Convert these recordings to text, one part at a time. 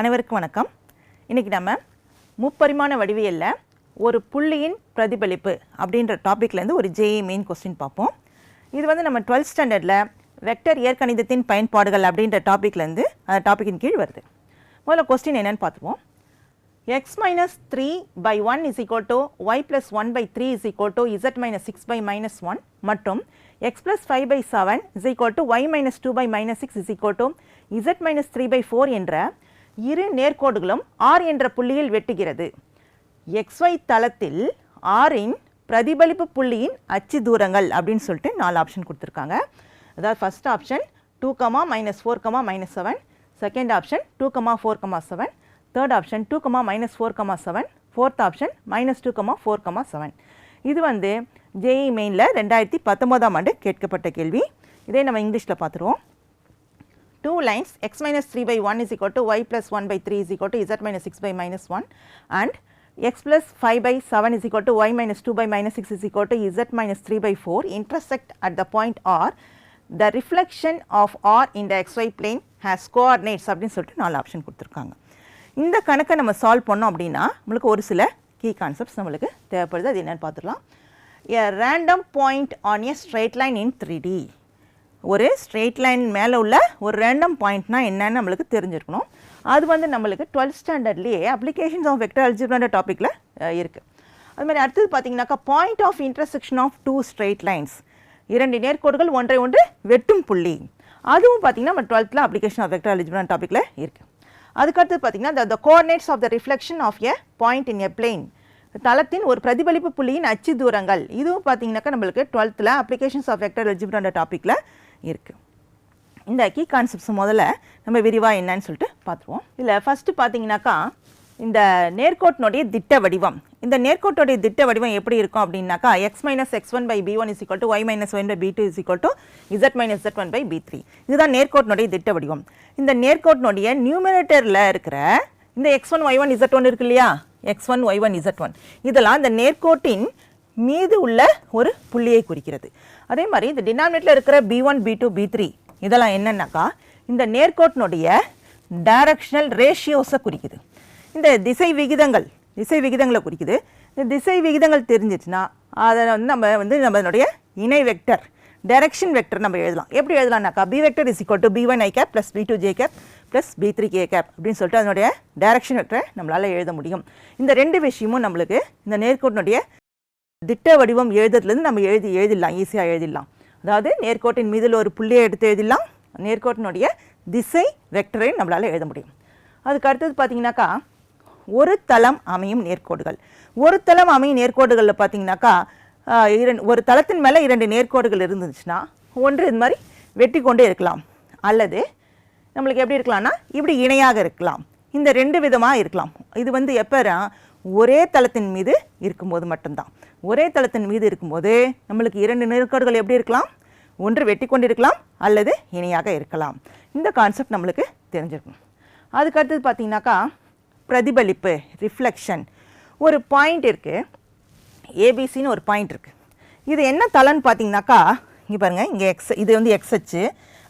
அனைவருக்கும் வணக்கம். இன்றைக்கி நம்ம முப்பரிமாண வடிவியலில் ஒரு புள்ளியின் பிரதிபலிப்பு அப்படின்ற டாப்பிக்லேருந்து ஒரு ஜேஇ மெயின் கொஸ்டின் பார்ப்போம். இது வந்து நம்ம டுவெல்த் ஸ்டாண்டர்டில் வெக்டர் இயற்கணிதத்தின் பயன்பாடுகள் அப்படின்ற டாப்பிக்லேருந்து அந்த டாப்பிக்கின் கீழ் வருது. முதல்ல கொஸ்டின் என்னென்னு பார்த்துப்போம். X minus three by one is equal to y plus one by three is equal to z minus six by minus one மற்றும் x plus five by seven is equal to y minus two by minus six is equal to z minus three by four என்ற இரு நேர்கோடுகளும் R என்ற புள்ளியில் வெட்டுகிறது. Xy தளத்தில் R இன் பிரதிபலிப்பு புள்ளியின் அச்சு தூரங்கள் அப்படின்னு சொல்லிட்டு நாலு ஆப்ஷன் கொடுத்துருக்காங்க. அதாவது first option two comma minus four comma minus seven second option two comma four comma seven third option two comma minus four comma seven fourth option minus two comma four comma seven இது வந்து JE மெயினில் ரெண்டாயிரத்தி பத்தொம்போதாம் ஆண்டு கேட்கப்பட்ட கேள்வி. இதே நம்ம இங்கிலீஷில் பார்த்துருவோம். Two lines x minus 3 by 1 is equal to y plus 1 by 3 is equal to z minus 6 by minus 1 and x plus 5 by 7 is equal to y minus 2 by minus 6 is equal to z minus 3 by 4 intersect at the point R the reflection of R in the xy plane has coordinates அப்படின்னு சொல்லிட்டு நாலு option கொடுத்துருக்காங்க இந்த கணக்கை நம்ம solve பண்ணோம் அப்படின்னா நம்மளுக்கு ஒரு சில கீ கான்செப்ட்ஸ் நம்மளுக்கு தேவைப்படுது அது என்னன்னு பார்த்துடலாம் a random point on a straight line in 3D ஒரு ஸ்ட்ரெயிட் லைன் மேலே உள்ள ஒரு ரேண்டம் பாயிண்ட்னா என்னன்னு நம்மளுக்கு தெரிஞ்சிருக்கணும். அது வந்து நம்மளுக்கு டுவெல்த் ஸ்டாண்டர்ட்லேயே அப்ளிகேஷன்ஸ் ஆஃப் வெக்டர் அல்ஜிப்ரான்ற டாப்பிக்கில் இருக்குது அது மாதிரி அடுத்தது பார்த்தீங்கன்னாக்கா point of intersection of two straight lines இரண்டு நேர்கோடுகள் ஒன்றை ஒன்று வெட்டும் புள்ளி. அதுவும் பார்த்தீங்கன்னா நம்ம டுவெல்த்தில் அப்ளிகேஷன் ஆஃப் வெக்டர் அல்ஜிப்ரான் டாப்பிக்கில் இருக்குது அதுக்கடுத்து பார்த்தீங்கன்னா the coordinates of the reflection of a point in a plane தளத்தின் ஒரு பிரதிபலிப்பு புள்ளியின் அச்சு தூரங்கள். இதுவும் பார்த்தீங்கன்னாக்கா நம்மளுக்கு டுவெல்த்தில் அப்ளிகேஷன்ஸ் ஆஃப் வெக்டர் அல்ஜிப்ரான்ற டாப்பிக்கில் இருக்குது இந்த கீ கான்செப்ட்ஸ் முதல்ல நம்ம விரிவாக என்னன்னு சொல்லிட்டு பார்த்துருவோம். இதில் ஃபஸ்ட்டு பார்த்தீங்கன்னாக்கா இந்த நேர்கோட்டினுடைய திட்ட வடிவம். இந்த நேர்கோட்டுடைய திட்ட வடிவம் எப்படி இருக்கும் அப்படின்னாக்கா x minus x one by b one is equal to y minus one by b two is equal to z minus z one by b three இதுதான் நேர்கோட்டினுடைய திட்ட வடிவம். இந்த நேர்கோட்டினுடைய நியூமினேட்டரில் இருக்கிற இந்த x one y one z one இருக்கு இல்லையா? X one y one z one இதெல்லாம் இந்த நேர்கோட்டின் மீது உள்ள ஒரு புள்ளியை குறிக்கிறது. அதே மாதிரி இந்த டினாமினேட்டில் இருக்கிற b one b two b three இதெல்லாம் என்னென்னாக்கா இந்த நேர்கோட்டினுடைய டைரக்ஷனல் ரேஷியோஸை குறிக்குது. இந்த திசை விகிதங்கள் திசை விகிதங்களை குறிக்குது. இந்த திசை விகிதங்கள் தெரிஞ்சிச்சுன்னா அதை வந்து நம்ம வந்து நம்மளுடைய இணை வெக்டர் டைரக்ஷன் வெக்டர் நம்ம எழுதலாம். எப்படி எழுதலாம்னாக்கா b vector is equal to b one i cap plus b two j cap plus b three k cap அப்படின்னு சொல்லிட்டு அதனுடைய டைரக்ஷன் வெக்டரை நம்மளால் எழுத முடியும். இந்த ரெண்டு விஷயமும் நம்மளுக்கு இந்த நேர்கோட்டினுடைய திட்ட வடிவம் எழுதுறதுலேருந்து நம்ம எழுதி எழுதிடலாம் ஈஸியாக எழுதிடலாம். அதாவது நேர்கோட்டின் மீதில் ஒரு புள்ளியை எடுத்து எழுதிடலாம். நேர்கோட்டினுடைய திசை வெக்டரை நம்மளால் எழுத முடியும். அதுக்கு அடுத்தது பார்த்தீங்கன்னாக்கா ஒரு தளம் அமையும் நேர்கோடுகள். ஒரு தளம் அமையும் நேர்கோடுகளில் பார்த்தீங்கன்னாக்கா இரண்டு ஒரு தளத்தின் மேலே இரண்டு நேர்கோடுகள் இருந்துச்சுன்னா ஒன்று இது மாதிரி வெட்டி கொண்டே இருக்கலாம். அல்லது நம்மளுக்கு எப்படி இருக்கலாம்னா இப்படி இணையாக இருக்கலாம். இந்த ரெண்டு விதமாக இருக்கலாம். இது வந்து எப்போ ஒரே தளத்தின் மீது இருக்கும்போது மட்டும்தான். ஒரே தளத்தின் மீது இருக்கும்போது நம்மளுக்கு இரண்டு நேர்க்கோடுகள் எப்படி இருக்கலாம்? ஒன்று வெட்டி கொண்டிருக்கலாம் அல்லது இணையாக இருக்கலாம். இந்த கான்செப்ட் நம்மளுக்கு தெரிஞ்சிருக்கும். அதுக்கடுத்தது பார்த்திங்கனாக்கா பார்த்தீங்கன்னாக்கா பிரதிபலிப்பு ரிஃப்ளெக்ஷன் ஒரு பாயிண்ட் இருக்குது ஏபிசின்னு ஒரு பாயிண்ட் இருக்குது இது என்ன தளம்னு பார்த்தீங்கன்னாக்கா இங்கே பாருங்கள் இங்கே எக்ஸ் இது வந்து எக்ஸ் அச்சு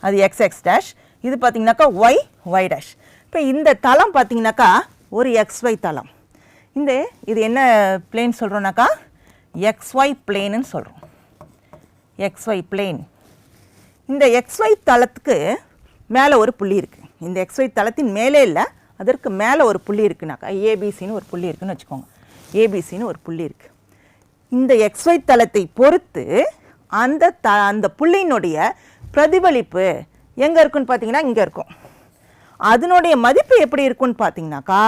அது எக்ஸ் எக்ஸ் டேஷ் இது பார்த்தீங்கன்னாக்கா ஒய் ஒய் டேஷ் இப்போ இந்த தளம் பார்த்தீங்கன்னாக்கா ஒரு எக்ஸ் ஒய் தளம். இந்த இது என்ன பிளேன் சொல்கிறோன்னாக்கா எக்ஸ்ஒய் பிளேனுன்னு சொல்கிறோம் எக்ஸ்ஒய் பிளேன் இந்த எக்ஸ்ஒய் தளத்துக்கு மேலே ஒரு புள்ளி இருக்குது இந்த எக்ஸ்ஒய் தளத்தின் மேலே இல்லை அதற்கு மேலே ஒரு புள்ளி இருக்குனாக்கா ஏபிசின்னு ஒரு புள்ளி இருக்குன்னு வச்சுக்கோங்க. ஏபிசின்னு ஒரு புள்ளி இருக்குது இந்த எக்ஸ்ஒய் தளத்தை பொறுத்து அந்த த அந்த புள்ளியினுடைய பிரதிபலிப்பு எங்கே இருக்குன்னு பார்த்தீங்கன்னா இங்கே இருக்கும். அதனுடைய மதிப்பு எப்படி இருக்குன்னு பார்த்தீங்கன்னாக்கா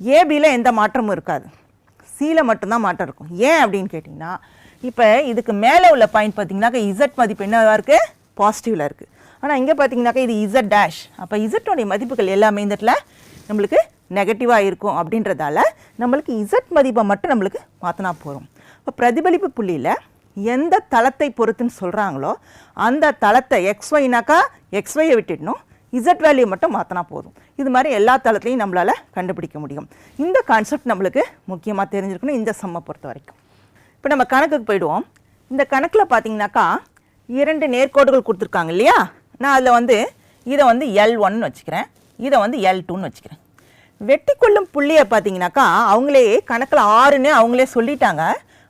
ஏபியில் எந்த மாற்றமும் இருக்காது. சியில் மட்டும்தான் மாற்றம் இருக்கும். ஏன் அப்படின்னு கேட்டிங்கன்னா இப்போ இதுக்கு மேலே உள்ள பாயிண்ட் பார்த்தீங்கன்னாக்கா இசட் மதிப்பு என்னவாக இருக்குது பாசிட்டிவில் இருக்குது ஆனால் இங்கே பார்த்தீங்கன்னாக்கா இது இசட் டேஷ் அப்போ இசட்டோடைய மதிப்புகள் எல்லாமே இந்த இடத்துல நம்மளுக்கு நெகட்டிவாக இருக்கும் அப்படின்றதால நம்மளுக்கு இசட் மதிப்பை மட்டும் நம்மளுக்கு மாற்றினா போகிறோம் இப்போ பிரதிபலிப்பு புள்ளியில் எந்த தளத்தை பொறுத்துன்னு சொல்கிறாங்களோ அந்த தளத்தை எக்ஸ்ஒய்னாக்கா எக்ஸ்ஒயை விட்டுடணும். இசட் வேல்யூ மட்டும் மாற்றினா போதும். இது மாதிரி எல்லா தளத்துலையும் நம்மளால் கண்டுபிடிக்க முடியும். இந்த கான்செப்ட் நம்மளுக்கு முக்கியமாக தெரிஞ்சிருக்கணும் இந்த சம்மை பொறுத்த வரைக்கும். இப்போ நம்ம கணக்குக்கு போயிடுவோம். இந்த கணக்கில் பார்த்தீங்கன்னாக்கா இரண்டு நேர்கோடுகள் கொடுத்துருக்காங்க இல்லையா? நான் அதில் வந்து இதை வந்து எல் ஒன்னு வச்சுக்கிறேன். இதை வந்து எல் டூன்னு வச்சுக்கிறேன். வெட்டி கொள்ளும் புள்ளியை பார்த்தீங்கன்னாக்கா அவங்களே கணக்கில் ஆறுன்னு அவங்களே சொல்லிட்டாங்க.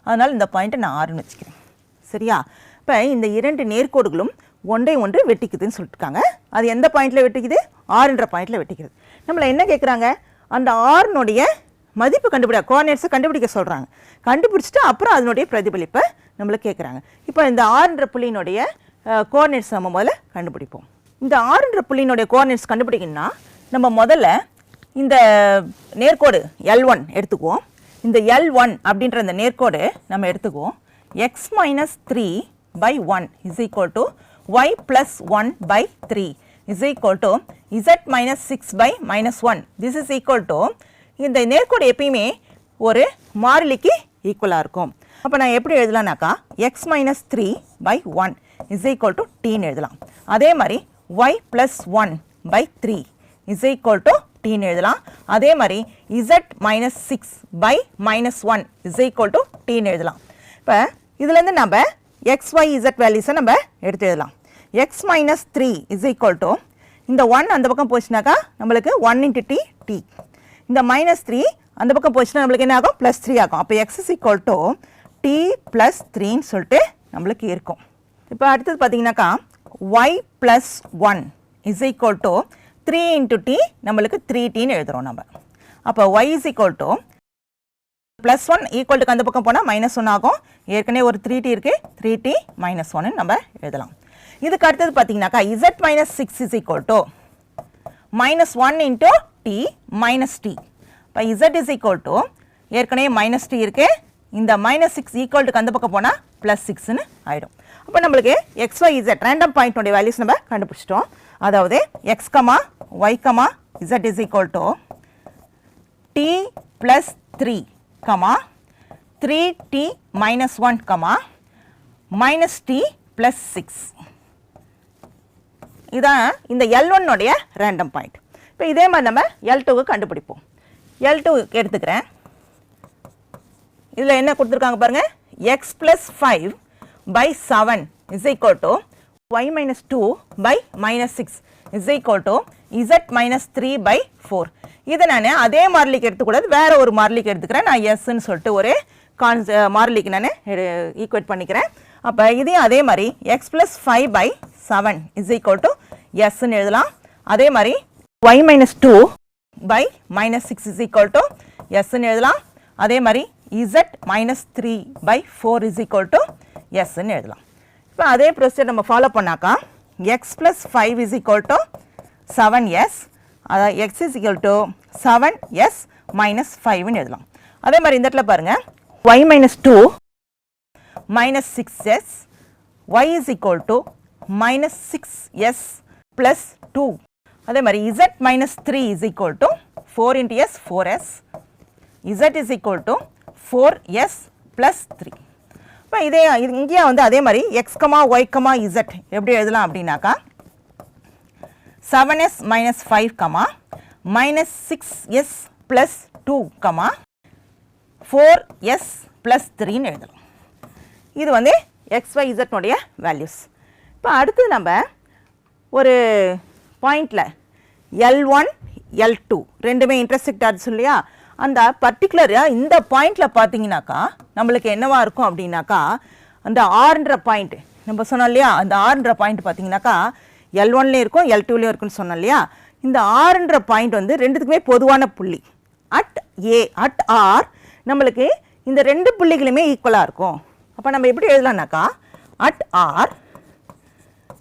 அதனால் இந்த பாயிண்ட்டை நான் ஆறுன்னு வச்சுக்கிறேன். சரியா? இப்போ இந்த இரண்டு நேர்கோடுகளும் ஒன்றை ஒன்று வெட்டிக்குதுன்னு சொல்லிட்டுருக்காங்க. அது எந்த பாயிண்டில் வெட்டிக்குது? ஆறுன்ற பாயிண்டில் வெட்டிக்கிறது. நம்மளை என்ன கேட்குறாங்க அந்த ஆறுனுடைய மதிப்பு கண்டுபிடி கோஆர்டினேட்ஸை கண்டுபிடிக்க சொல்கிறாங்க கண்டுபிடிச்சிட்டு அப்புறம் அதனுடைய பிரதிபலிப்பை நம்மளுக்கு கேட்குறாங்க இப்போ இந்த ஆறுன்ற புள்ளியினுடைய கோஆர்டினேட்ஸ் நம்ம முதல்ல கண்டுபிடிப்போம். இந்த ஆறுன்ற புள்ளியினுடைய கோஆர்டினேட்ஸ் கண்டுபிடிக்கணும்னா நம்ம முதல்ல இந்த நேர்கோடு எல் ஒன் எடுத்துக்குவோம். இந்த எல் ஒன் அப்படின்ற இந்த நேர்கோடு நம்ம எடுத்துக்குவோம். X minus three by one is equal to y plus one by three is equal to z minus six by minus one this is equal to இந்த நேர்கோடு எப்பயுமே ஒரு மாறிலிக்கு ஈக்குவலாக இருக்கும். அப்போ நான் எப்படி எழுதலாம்னாக்கா x minus three by one is equal to டீன்னு எழுதலாம். அதே மாதிரி y plus one by three is equal to டீன்னு எழுதலாம். அதே மாதிரி z minus six by minus one is equal to டீன்னு எழுதலாம். இப்போ இதுலேருந்து நம்ம எக்ஸ் ஒய் இசட் வேல்யூஸை நம்ம எடுத்து எழுதலாம். X minus three is equal to இந்த ஒன் அந்த பக்கம் போச்சுனாக்கா நம்மளுக்கு ஒன் இன்ட்டு டி டி இந்த மைனஸ் த்ரீ அந்த பக்கம் போச்சுன்னா நம்மளுக்கு என்ன ஆகும்? ப்ளஸ் த்ரீ ஆகும். அப்போ x is equal to t plus த்ரீன்னு சொல்லிட்டு நம்மளுக்கு இருக்கும். இப்போ அடுத்தது பார்த்தீங்கன்னாக்கா y plus one is equal to three into t நம்மளுக்கு த்ரீ டின்னு எழுதுகிறோம் நம்ம. அப்போ y is equal to plus one equal டுக்கு அந்த பக்கம் போனால் மைனஸ் ஒன் ஆகும். ஏற்கனவே ஒரு த்ரீ டி இருக்குது த்ரீ டி மைனஸ் ஒன்னு நம்ம எழுதலாம். இதுக்கு அடுத்தது பார்த்தீங்கன்னாக்கா z minus six is equal to minus one into t minus t இப்போ இசட் இஸ் ஈக்குவல் டு ஏற்கனவே மைனஸ் டி இருக்கு. இந்த மைனஸ் சிக்ஸ் ஈக்குவல் டுக்கு அந்த பக்கம் போனால் ப்ளஸ் சிக்ஸ்னு ஆகிடும் அப்போ நம்மளுக்கு எக்ஸ் ஒய் இசட் ரேண்டம் பாயிண்ட்னுடைய வேல்யூஸ் நம்ம கண்டுபிடிச்சிட்டோம். அதாவது x comma y comma z is equal to t plus three comma three t minus one comma minus t plus six இதான் இந்த எல் ஒன்னுடைய ரேண்டம் பாயிண்ட் இப்போ இதே மாதிரி நம்ம எல் டூக்கு கண்டுபிடிப்போம். எல் டூ எடுத்துக்கிறேன். இதில் என்ன கொடுத்துருக்காங்க பாருங்கள் x plus five by seven is equal to y minus two by minus six is equal to z minus three by four இதை நான் அதே மாறிலிக்கு எடுத்துக்கூடாது. வேறு ஒரு மாறிலிக்கு எடுத்துக்கிறேன். நான் எஸ்ன்னு சொல்லிட்டு ஒரு கான்ஸ் மாறிலிக்கு நான் ஈக்குவேட் பண்ணிக்கிறேன். அப்போ இதையும் அதே மாதிரி x plus five by seven is equal to எஸ்ன்னு எழுதலாம். அதே மாதிரி y minus two by minus six is equal to எஸ்ன்னு எழுதலாம். அதே மாதிரி z minus three by four is equal to எஸ்ன்னு எழுதலாம். இப்போ அதே ப்ரொசீஜர் நம்ம ஃபாலோ பண்ணாக்கா x plus five is equal to seven s அதாவது x is equal to seven s minus ஃபைவ்னு எழுதலாம். அதே மாதிரி இந்த இடத்துல பாருங்கள் y minus two minus six s y is equal to minus six s plus two அதே மாதிரி z minus three is equal to four into s four s z is equal to four s plus three இப்போ இதே இது இங்கேயே வந்து அதே மாதிரி x comma ஒய்கமா Z எப்படி எழுதலாம் அப்படின்னாக்கா seven s minus five comma minus six s plus two comma four s plus த்ரீன்னு எழுதலாம். இது வந்து எக்ஸ் ஒய் இசட்னுடைய வேல்யூஸ் இப்போ அடுத்து நம்ம ஒரு பாயிண்டில் எல் ஒன் எல் டூ ரெண்டுமே இன்டர்செக்ட் ஆச்சு இல்லையா? அந்த பர்டிகுலராக இந்த பாயிண்டில் பார்த்தீங்கன்னாக்கா நம்மளுக்கு என்னவாக இருக்கும் அப்படின்னாக்கா அந்த ஆறுன்ற பாயிண்ட் நம்ம சொன்னோம் இல்லையா? அந்த ஆறுன்ற பாயிண்ட் பார்த்தீங்கன்னாக்கா எல் ஒன்லேயும் இருக்கும் எல் டூலேயும் இருக்குன்னு சொன்னோம் இல்லையா? இந்த ஆறுன்ற பாயிண்ட் வந்து ரெண்டுத்துக்குமே பொதுவான புள்ளி. அட் ஏ அட் ஆர் நம்மளுக்கு இந்த ரெண்டு புள்ளிகளுமே ஈக்குவலாக இருக்கும். அப்போ நம்ம எப்படி எழுதலாம்னாக்கா அட் ஆர்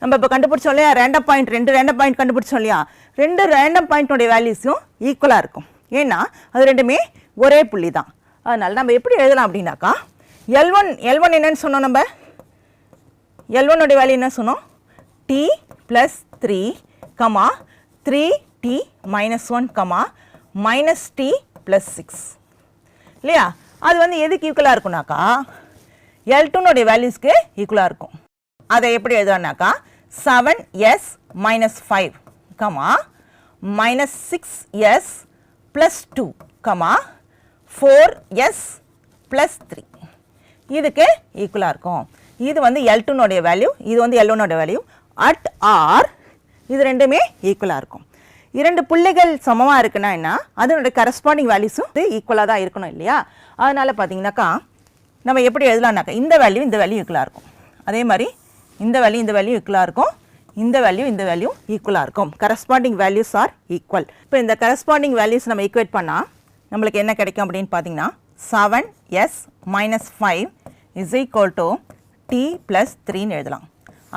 நம்ம இப்போ கண்டுபிடிச்சோம் இல்லையா? ரேண்டம் பாயிண்ட் ரெண்டு ரேண்டம் பாயிண்ட் கண்டுபிடிச்சோம் இல்லையா? ரெண்டு ரேண்டம் பாயிண்ட்டுடைய வேல்யூஸும் ஈக்குவலாக இருக்கும். ஏன்னா அது ரெண்டுமே ஒரே புள்ளி தான் அதனால் நம்ம எப்படி எழுதலாம் அப்படின்னாக்கா எல் ஒன் எல் ஒன் என்னன்னு சொன்னோம் நம்ம. எல் ஒன்னுடைய வேல்யூ என்ன சொன்னோம்? T plus three comma three t minus one comma minus t plus six இல்லையா? அது வந்து எதுக்கு ஈக்குவலாக இருக்கும்னாக்கா எல் டூனுடைய வேல்யூஸ்க்கு ஈக்குவலாக இருக்கும். அதை எப்படி எழுதலாம்னாக்கா seven s minus five comma minus six s plus two comma four s plus three இதுக்கு ஈக்குவலாக இருக்கும். இது வந்து எல் டூனுடைய வேல்யூ இது வந்து எல் ஒனுடைய வேல்யூ அட் ஆர் இது ரெண்டுமே ஈக்குவலாக இருக்கும். இரண்டு புள்ளிகள் சமமாக இருக்குன்னா என்ன? அதனுடைய கரஸ்பாண்டிங் வேல்யூஸும் இது ஈக்குவலாக தான் இருக்கணும் இல்லையா? அதனால் பார்த்தீங்கன்னாக்கா நம்ம எப்படி எழுதலாம்னாக்கா இந்த வேல்யூ இந்த வேல்யூ ஈக்குவலாக இருக்கும். அதே மாதிரி இந்த வேல்யூ இந்த வேல்யூ ஈக்குவலாக இருக்கும். இந்த வேல்யூ இந்த வேல்யூ ஈக்குவலாக இருக்கும். கரஸ்பாண்டிங் வேல்யூஸ் ஆர் ஈக்குவல் இப்போ இந்த கரஸ்பாண்டிங் வேல்யூஸ் நம்ம ஈக்குவேட் பண்ணால் நம்மளுக்கு என்ன கிடைக்கும் அப்படின்னு பார்த்தீங்கன்னா seven s minus five is equal to t plus த்ரீன்னு எழுதலாம்.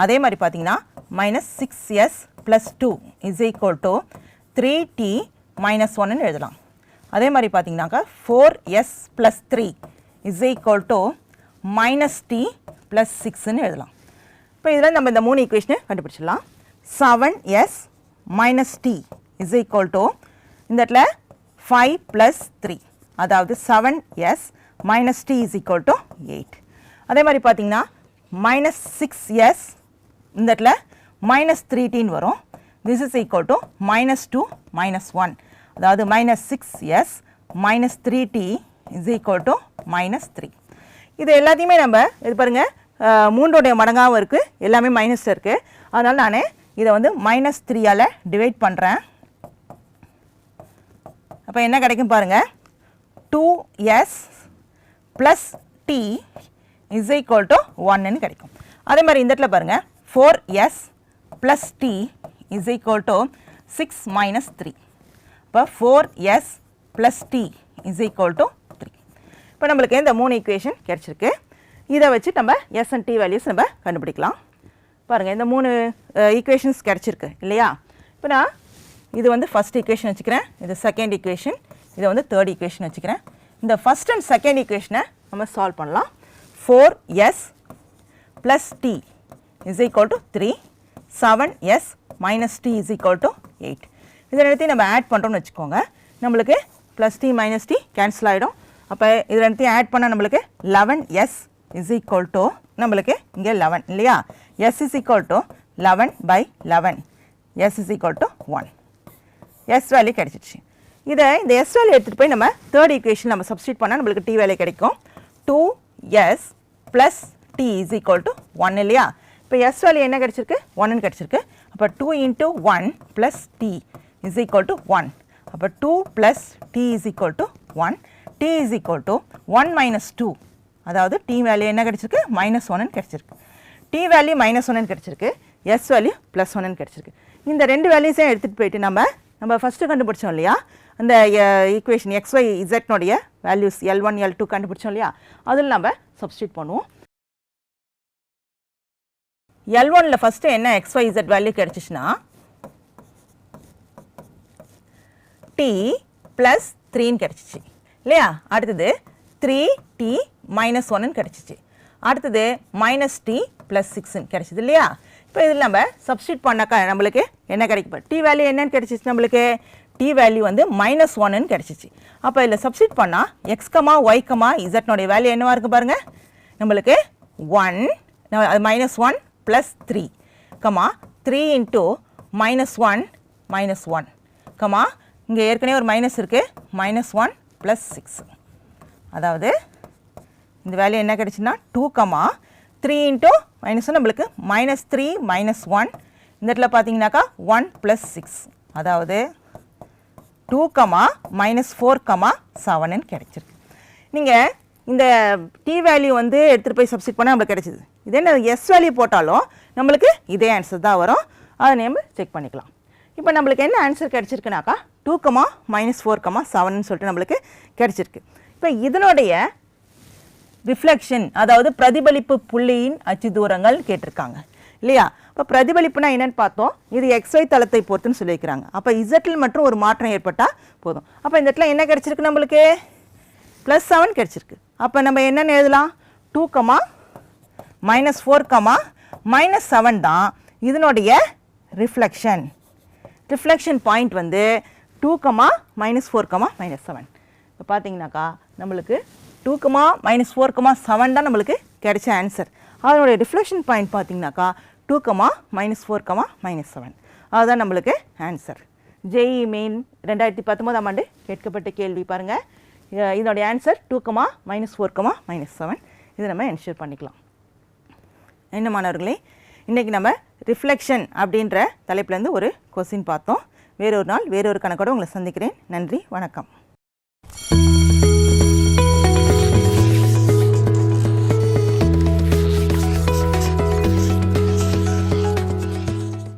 அதே மாதிரி பார்த்தீங்கன்னா minus six s plus two is equal to three t minus ஒன்னு எழுதலாம். அதே மாதிரி பார்த்தீங்கன்னாக்கா four s plus three is equal to minus t plus சிக்ஸ்ன்னு எழுதலாம். இப்போ இதில் நம்ம இந்த மூணு ஈக்குவேஷனை கண்டுபிடிச்சிடலாம். Seven s minus t is equal to இந்த இடத்துல ஃபைவ் ப்ளஸ் த்ரீ அதாவது seven s minus t is equal to eight அதே மாதிரி பார்த்தீங்கன்னா மைனஸ் சிக்ஸ் எஸ் இந்த இடத்துல மைனஸ் த்ரீ டீன் வரும். This is equal to minus two minus one அதாவது minus six s minus three t is equal to minus three இது எல்லாத்தையுமே நம்ம இது பாருங்கள் மூன்றோடைய மடங்காகவும் இருக்குது எல்லாமே மைனஸ் இருக்குது அதனால் நான் இதை வந்து மைனஸ் த்ரீயால் டிவைட் பண்ணுறேன் அப்போ என்ன கிடைக்கும் பாருங்கள் two s plus t is equal to ஒன்னு கிடைக்கும். அதே மாதிரி இந்த இடத்துல பாருங்கள் four s plus t is equal to six minus three இப்போ four s plus t is equal to three இப்போ நம்மளுக்கு இந்த மூணு ஈக்குவேஷன் கிடச்சிருக்கு. இதை வச்சு நம்ம எஸ் அண்ட் டி வேல்யூஸ் நம்ம கண்டுபிடிக்கலாம். பாருங்கள் இந்த மூணு ஈக்குவேஷன்ஸ் கிடச்சிருக்கு இல்லையா? இப்போ நான் இது வந்து ஃபஸ்ட் ஈக்குவேஷன் வச்சுக்கிறேன் இது செகண்ட் ஈக்குவேஷன் இதை வந்து தேர்ட் ஈக்குவேஷன் வச்சுக்கிறேன். இந்த ஃபஸ்ட் அண்ட் செகண்ட் ஈக்குவேஷனை நம்ம சால்வ் பண்ணலாம். Four s plus t is equal to three seven s minus t is equal to eight இதை ரெண்டுத்தையும் நம்ம ஆட் பண்ணுறோம்னு வச்சுக்கோங்க. நம்மளுக்கு plus t minus t cancel ஆகிடும் அப்போ இது ரெண்டுத்தையும் ஆட் பண்ணால் நம்மளுக்கு eleven s is equal to நம்மளுக்கு இங்கே லெவன் இல்லையா? S is equal to eleven by eleven s is equal to one s value கிடைச்சிச்சு. இதை இந்த எஸ் வேல்யூ எடுத்துகிட்டு போய் நம்ம தேர்ட் ஈக்குவேஷன் நம்ம சப்ஸ்டியூட் பண்ணால் நம்மளுக்கு டி வேல்யூ கிடைக்கும். Two s plus t is equal to one இல்லையா? இப்போ எஸ் வேல்யூ என்ன கிடச்சிருக்கு? ஒன்னு கிடச்சிருக்கு. அப்போ two into one plus t is equal to one அப்போ two plus t is equal to one t is equal to one minus two அதாவது t value என்ன கிடச்சிருக்கு? மைனஸ் ஒன்னு கிடச்சிருக்கு. டி வேல்யூ மைனஸ் ஒன்னு கிடச்சிருக்கு. எஸ் வேல்யூ ப்ளஸ் ஒன்னு கிடச்சிருக்கு. இந்த ரெண்டு வேல்யூஸையும் எடுத்துகிட்டு போயிட்டு நம்ம நம்ம ஃபஸ்ட்டு கண்டுபிடிச்சோம் இல்லையா? அந்த equation x y இசட்னுடைய values L one L two கண்டுபிடிச்சோம் இல்லையா? அதில் நம்ம சப்ஸ்டியூட் பண்ணுவோம். எல் ஒனில் ஃபஸ்ட்டு என்ன எக்ஸ் ஒய் இசட் வேல்யூ கிடச்சிச்சின்னா டி ப்ளஸ் த்ரீன்னு கிடச்சிச்சு. இல்லையா? அடுத்தது த்ரீ டி மைனஸ் ஒன்னு கிடச்சிச்சு. அடுத்தது மைனஸ் டி ப்ளஸ் சிக்ஸ்ன்னு கிடச்சிது இல்லையா? இப்போ இதில் நம்ம சப்ஸ்டியூட் பண்ணாக்கா நம்மளுக்கு என்ன கிடைக்கும்? டி வேல்யூ என்னன்னு கிடச்சிச்சு நம்மளுக்கு? டி வேல்யூ வந்து மைனஸ் ஒன்னு கிடச்சிச்சு. அப்போ இதில் சப்ஸ்டியூட் பண்ணால் எக்ஸ்கமா ஒய்கமா இசட்னுடைய வேல்யூ என்னவா இருக்குது பாருங்கள் நம்மளுக்கு ஒன் அது minus one plus three comma three into minus one minus one comma இங்கே ஏற்கனவே ஒரு மைனஸ் இருக்குது மைனஸ் ஒன் ப்ளஸ் சிக்ஸ் அதாவது இந்த வேல்யூ என்ன கிடச்சுன்னா two comma three into minus நம்மளுக்கு மைனஸ் த்ரீ மைனஸ் ஒன் இந்த இடத்துல பார்த்தீங்கன்னாக்கா ஒன் ப்ளஸ் சிக்ஸ் அதாவது two comma minus four comma செவனுன்னு கிடைச்சிருக்கு. நீங்கள் இந்த டி வேல்யூ வந்து எடுத்துகிட்டு போய் சப்ஸ்டிட் பண்ணால் நம்மளுக்கு கிடைச்சிது. இதே என்ன எஸ் வேல்யூ போட்டாலும் நம்மளுக்கு இதே ஆன்சர் தான் வரும். அதை நம்ம செக் பண்ணிக்கலாம். இப்போ நம்மளுக்கு என்ன answer கிடச்சிருக்குனாக்கா two comma minus four comma செவன்னு சொல்லிட்டு நம்மளுக்கு கிடச்சிருக்கு. இப்போ இதனுடைய ரிஃப்ளெக்ஷன் அதாவது பிரதிபலிப்பு புள்ளியின் அச்சு தூரங்கள் கேட்டிருக்காங்க. இல்லையா? இப்போ பிரதிபலிப்புனா என்னன்னு பார்த்தோம். இது எக்ஸ்ஒய் தளத்தை பொறுத்துன்னு சொல்லியிருக்கிறாங்க. அப்போ இசட்டில் மற்றும் ஒரு மாற்றம் ஏற்பட்டால் போதும். அப்போ இந்த இடத்துல என்ன கிடச்சிருக்கு நம்மளுக்கு? ப்ளஸ் செவன் கிடச்சிருக்கு. அப்போ நம்ம என்னென்னு எழுதலாம்? Two comma minus four comma minus seven தான் இதனுடைய ரிஃப்ளெக்ஷன் ரிஃப்ளெக்ஷன் பாயிண்ட் வந்து two comma minus four comma minus seven இப்போ பார்த்தீங்கன்னாக்கா நம்மளுக்கு டூக்குமா மைனஸ் ஃபோர்க்குமா செவன் தான் நம்மளுக்கு கிடைச்ச ஆன்சர் அதனுடைய ரிஃப்ளெக்ஷன் பாயிண்ட் பார்த்தீங்கன்னாக்கா two comma minus four comma minus seven அதுதான் நம்மளுக்கு ஆன்சர் ஜெய் மெயின் ரெண்டாயிரத்தி பத்தொம்போதாம் ஆண்டு கேட்கப்பட்ட கேள்வி பாருங்கள் இதனுடைய answer two comma minus four comma minus seven இதை நம்ம என்ஷூர் பண்ணிக்கலாம். என்ன மாணவர்களே இன்றைக்கி நம்ம ரிஃப்ளெக்ஷன் அப்படின்ற தலைப்புலேருந்து ஒரு கொஸ்டின் பார்த்தோம். வேறொரு நாள் வேறொரு கணக்கோட உங்களை சந்திக்கிறேன். நன்றி வணக்கம்.